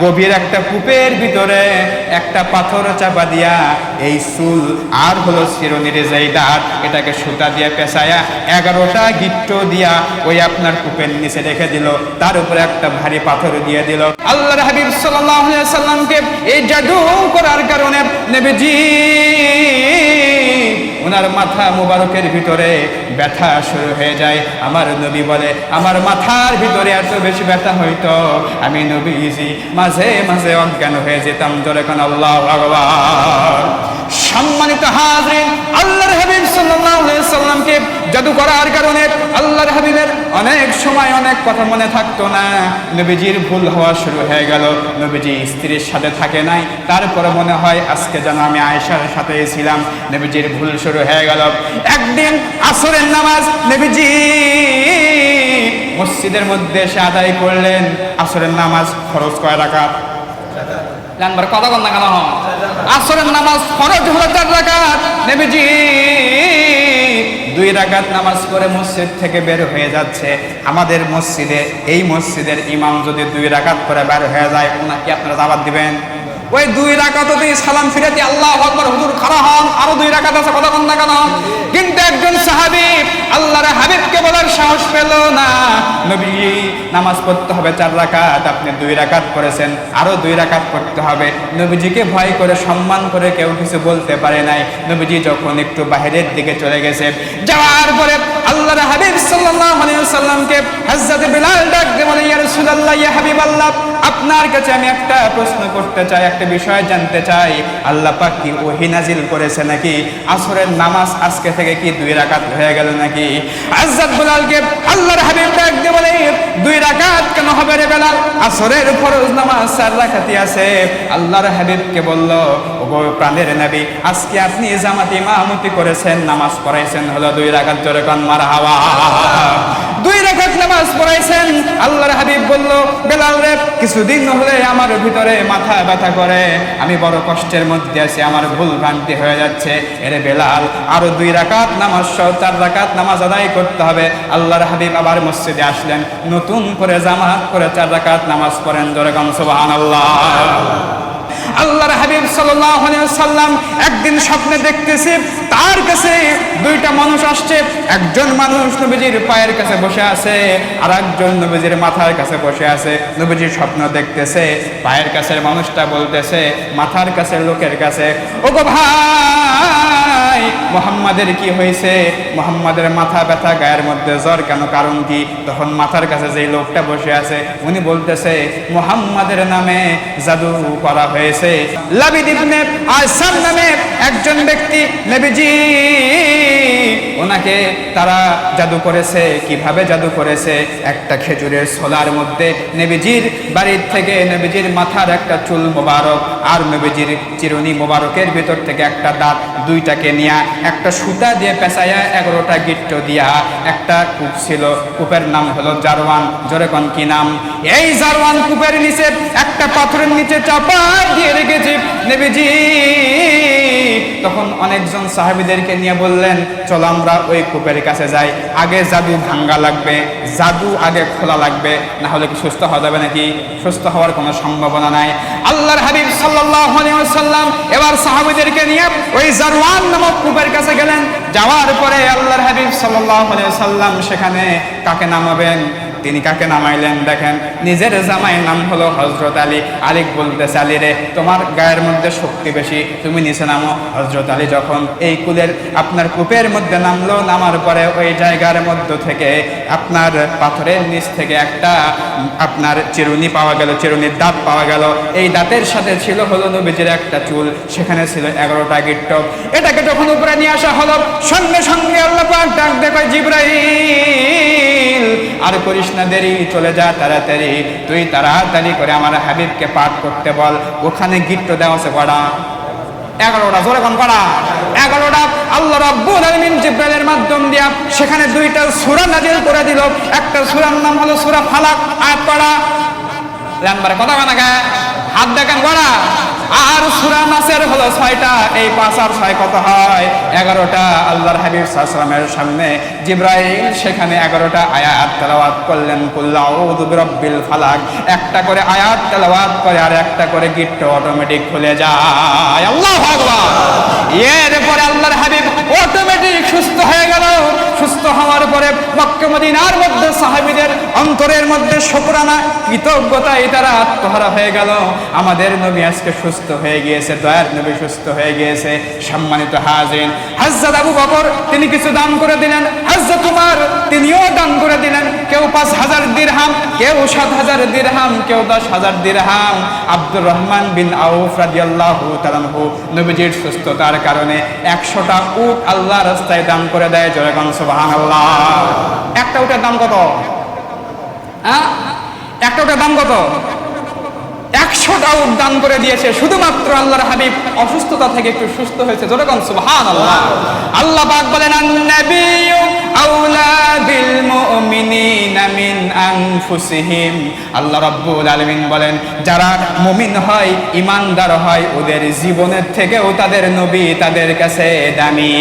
গভীর একটা কূপের ভিতরে একটা পাথর চাপা দিয়া এই চুল আর হলো শিরনির যেই দাঁত এটাকে সুতা দিয়ে পেঁচায়া এগারোটা গিট্ট দিয়া ওই আপনার কূপের নিচে রেখে দিল। তার উপরে একটা ভারী পাথর দিয়ে দিল। আল্লাহর হাবিব সাল্লামকে এই জাদু করার কারণে নবীজি ওনার মাথা মোবারকের ভিতরে ব্যথা শুরু হয়ে যায়। আমার নবী বলে, আমার মাথার ভিতরে এত বেশি ব্যথা হইতো। আমি নবীজি, মাঝে মাঝে অজ্ঞান হয়ে যেতাম। জোরে কোন আল্লাহ ভগবান সম্মানিত হাজরিন আল্লাহর হাবিব সাল্লাল্লাহু আলাইহি সাল্লামকে জাদু করার কারণে আল্লাহর হাবিবের অনেক সময় অনেক কথা মনে থাকতো না। নবীজির ভুল হওয়া শুরু হয়ে গেল। নবীজি স্ত্রীর সাথে থাকে নাই। তারপরে মনে হয় আজকে যেন আমি আয়েশার সাথে ছিলাম। নবীজির ভুল শুরু হয়ে গেল। একদিন আসরের নামাজ নবীজি মসজিদের মধ্যে এসে আদায় করলেন। আসরের নামাজ খরচ কয় রাখা জানবার কথা কন? আসরের নামাজ ফরজ হলো চার রাকাত। নবীজি দুই রাকাত নামাজ পড়ে মসজিদ থেকে বের হয়ে যাচ্ছে। আমাদের মসজিদে, এই মসজিদের ইমাম যদি দুই রাকাত করে বের হয়ে যায়, ওনাকে আপনারা দাবাত দিবেন। ওই দুই রাকাত দিয়ে সালাম ফিরে দিয়ে আল্লাহ আকবার, হুজুর খাড়া হন, আরও দুই রাকাত আছে, কথা না কেন? কিন্তু একজন সাহাবী আল্লাহর হাবিবকে বলার সাহস পেল না। নবী, নামাজ পড়তে হবে চার রাকাত, আপনি দুই রাকাত করেছেন আরও দুই রাকাত পড়তে হবে। নবীজিকে ভয় করে, সম্মান করে কেউ কিছু বলতে পারে নাই। নবীজি যখন একটু বাইরের দিকে চলে গেছে, যাওয়ার পরে আল্লাহর হাবিব সাল্লাল্লাহু আলাইহি সাল্লামকে হযরত বিলাল বলে ইয়া রাসূলুল্লাহ, ইয়া হাবিবাল্লাহ, আপনার কাছে আমি একটা প্রশ্ন করতে চাই, একটা বিষয় জানতে চাই। আল্লাহ পাক কি ওহী নাজিল করেছে নাকি? আসরের নামাজ আজকে থেকে কি দুই রাকাত হয়ে গেল নাকি? হযরত বিলালকে আল্লাহর হাবিব বলে দুই রাকাত কেন হবে রে বেলাল? আসরের ফরজ নামাজ চার রাকাতই আছে। আল্লাহর হাবিবকে বলল প্রাণের নবী, আজকে আপনি করেছেন, নামাজ পড়াইছেন, হলো দুই রাকাত জোরে কান দুই রাকাত নামাজ পড়াইছেন, আল্লাহর হাবিব বলল, বেলাল রে, কিছুদিন হলে আমার ভিতরে মাথা ব্যথা করে। আমি বড় কষ্টের মধ্যে আছি, আমার ভুল ভ্রান্তি হয়ে যাচ্ছে। এরে বেলাল, আরও দুই রাকাত নামাজ সহ চার রাকাত নামাজ আদায় করতে হবে। আল্লাহর হাবিব আবার মসজিদে আসলেন। নতুন করে জামাত করে চার রাকাত নামাজ পড়েন জোরে কান, সুবহানাল্লাহ। আল্লাহর হাবিব সাল্লাম একদিন স্বপ্নে দেখতেছে, তার কাছে দুইটা মানুষ আসছে। একজন মানুষ নবীজির পায়ের কাছে বসে আছে আর একজন নবীজির মাথার কাছে বসে আছে। নবীজির স্বপ্ন দেখতেছে, পায়ের কাছে মানুষটা বলতেছে, মাথার কাছে লোকের কাছে, ওগো ভাই! মোহাম্মদের কি হয়েছে? মোহাম্মদের মাথা ব্যথা, গায়ের মধ্যে জ্বর কেন? কারণ কি? তখন মাথার কাছে যেই লোকটা বসে আছে, উনি বলতেছে, মোহাম্মদের নামে জাদু করা হয়েছে। লাবিদ ইবনে আসাম নামে একজন ব্যক্তি, নবীজি ওনাকে তারা জাদু করেছে, কীভাবে জাদু করেছে? একটা খেজুরের ছোলার মধ্যে নবীজির বাড়ির থেকে নবীজির মাথার একটা চুল মোবারক আর নবীজির চিরুনি মোবারকের ভিতর থেকে একটা দাঁত দুইটাকে নিয়ে একটা সুতা দিয়ে পেঁচাইয়া এগারোটা গিট্ট দিয়া একটা কূপ ছিল। কূপের নাম হলো জারওয়ান। জোরে কন কি নাম? এই জারওয়ান কূপের নিচে, একটা পাথরের নিচে চাপা দিয়ে রেখেছে নবীজি। তখন অনেকজন সাহাবিদেরকে নিয়ে বললেন, চলো আমরা ওই কূপের কাছে যাই। আগে জাদু ভাঙ্গা লাগবে, জাদু আগে খোলা লাগবে, না হলে কি সুস্থ হওয়া যাবে নাকি? সুস্থ হওয়ার কোনো সম্ভাবনা নাই। আল্লাহর হাবিব সাল্লাল্লাহু আলাইহি ওয়াসাল্লাম এবার সাহাবিদেরকে নিয়ে ওই জারওয়ান নামক কূপের কাছে গেলেন। যাওয়ার পরে আল্লাহর হাবিব সাল্লাল্লাহু আলাইহি ওয়াসাল্লাম সেখানে কাকে নামাবেন? তিনি কাকে নামাইলেন দেখেন? নিজের জামাইয়ের নাম হলো হজরত আলী। আলিক বলতেছে, আলী রে, তোমার গায়ের মধ্যে শক্তি বেশি, তুমি নিচে নামো। হজরত আলী যখন এই কুলের আপনার কূপের মধ্যে নামলো, নামার পরে ওই জায়গার মধ্য থেকে আপনার পাথরের নিচ থেকে একটা আপনার চিরুনি পাওয়া গেল, চিরুনির দাঁত পাওয়া গেল। এই দাঁতের সাথে ছিল হলো নবীজির একটা চুল, সেখানে ছিল এগারোটা গিট্ট এটাকে যখন উপরে নিয়ে আসা হলো, সঙ্গে সঙ্গে আল্লাহ ডাক দেখায় জিব্রাইল? আর করিস না দেরি, চলে যা তাড়াতাড়ি। তুই তাড়াতাড়ি করে আমার হাবিবকে পাঠ করতে বল। ওখানে গিট্ট দেওয়া আছে কড়া এগারোটা, জোরে কোন কড়া এগারোটা, আল্লাহ রাব্বুল আলামিন জিব্রাইলের মাধ্যম দিয়া সেখানে দুইটা সূরা নাজিল করে দিল। একটা সূরার নাম হলো সূরা ফালাক। আয়াত কড়া লাম্বার কথা কানা গা হাত দেখেন কড়া আর সুরা নাসের হলো ছয়টা, এই পাঁচ আর ছয় কত হয়? এগারোটা, আল্লাহর হাবিব সাল্লামের সামনে জিব্রাইল সেখানে এগারোটা আয়াত তেলাওয়াত করলেন কুল্লাউযু বিরাব্বিল ফালাক। একটা করে আয়াত তেলাওয়াত করে আর একটা করে গিট্ট অটোমেটিক খুলে যায়। আল্লাহ আকবার! এরপরে আল্লাহর হাবিব অটোমেটিক সুস্থ হয়ে গেল। সুস্থ হওয়ার পরে মক্কা মদিনার মধ্যে সাহাবীদের অন্তরের মধ্যে শুকরানা কৃতজ্ঞতায় তারা আত্মহারা হয়ে গেল। আমাদের নবী আজকে সুস্থ হয়ে গিয়েছে, দয়ার নবী সুস্থ হয়ে গিয়েছে, সম্মানিত হাজিন হযরত আবু বকর, তিনি কিছু দান করে দিলেন। হযরত উমর, তিনিও দান করে দিলেন। কেউ পাঁচ হাজার দিরহাম, কেউ সাত হাজার দিরহাম, কেউ দশ হাজার দিরহাম। আব্দুর রহমান বিন আউফ রাদিয়াল্লাহু তাআলাহু নবীজির সুস্থতার কারণে একশোটা উট আল্লাহ রাস্তায় দান করে দেয় জয়গণ সুবহানাল্লাহ। একটা উটের দাম কত? হ্যাঁ? একটা উটের দাম কত? একশোটা উট দান করে দিয়েছে। শুধুমাত্র আল্লাহর হাবিব অসুস্থতা থেকে একটু সুস্থ হয়েছে। যতক্ষণ সুবহান আল্লাহ আল্লাহ পাক বলেন আল্লাহ রাব্বুল আলামিন বলেন, যারা মুমিন হয় ইমানদার হয়, ওদের জীবনের থেকেও তাদের নবী তাদের কাছে দামি।